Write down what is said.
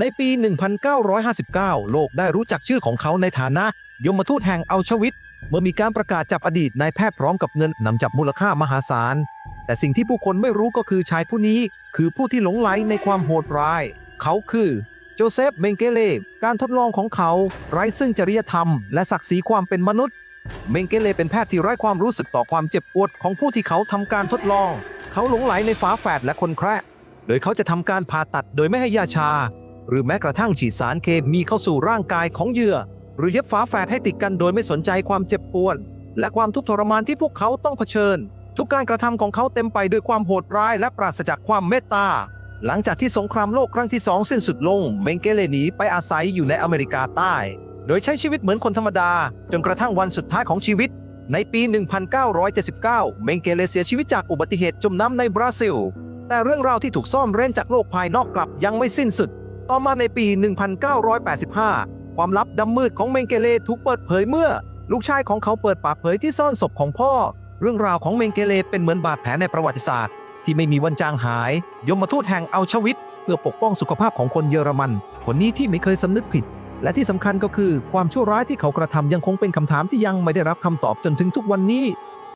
ในปี 1959 โลกได้รู้จักชื่อของเขาในฐานะยมทูตแห่งอัลชวิต เมื่อมีการประกาศจับอดีตนายแพทย์พร้อมกับเงินนำจับมูลค่ามหาศาล แต่สิ่งที่ผู้คนไม่รู้ก็คือชายผู้นี้ คือผู้ที่หลงไหลในความโหดร้าย เขาคือโจเซฟเมงเกเลการทดลองของเขา ไร้ซึ่งจริยธรรม และศักดิ์ศรีความเป็นมนุษย์ เมงเกเลเป็นแพทย์ที่ไร้ความรู้สึกต่อความเจ็บปวดของผู้ที่เขาทำการทดลอง เขาหลงไหลในฝาแฝดและคนแคระโดยเขาจะทำการผ่าตัดโดยไม่ให้ยาชา หรือแม้กระทั่งฉีดสารเคมีเข้าสู่ร่างกายของเหยื่อ หรือเย็บฝาแฝดให้ติดกันโดยไม่สนใจความเจ็บปวด และความทุกข์ทรมานที่พวกเขาต้องเผชิญ ทุกการกระทำของเขาเต็มไปด้วยความโหดร้ายและปราศจากความเมตตาหลังจากที่สงครามโลกครั้งที่สองสิ้นสุดลง เมงเกเลหนีไปอาศัยอยู่ในอเมริกาใต้ โดยใช้ชีวิตเหมือนคนธรรมดา จนกระทั่งวันสุดท้ายของชีวิต ในปี 1979 เมงเกเลเสียชีวิตจากอุบัติเหตุจมน้ำในบราซิล แต่เรื่องราวที่ถูกซ่อนเร้นจากโลกภายนอกกลับยังไม่สิ้นสุด ต่อมาในปี 1985 ความลับดำมืดของเมงเกเลถูกเปิดเผยเมื่อ ลูกชายของเขาเปิดปากเผยที่ซ่อนศพของพ่อ เรื่องราวของเมงเกเลเป็นเหมือนบาดแผลในประวัติศาสตร์ ที่ไม่มีวันจางหาย ยมทูตแห่งอัลชวิตเพื่อปกป้องสุขภาพของคนเยอรมัน คนนี้ที่ไม่เคยสำนึกผิด และที่สำคัญก็คือความชั่วร้ายที่เขากระทำยังคงเป็นคำถามที่ยังไม่ได้รับคำตอบจนถึงทุกวันนี้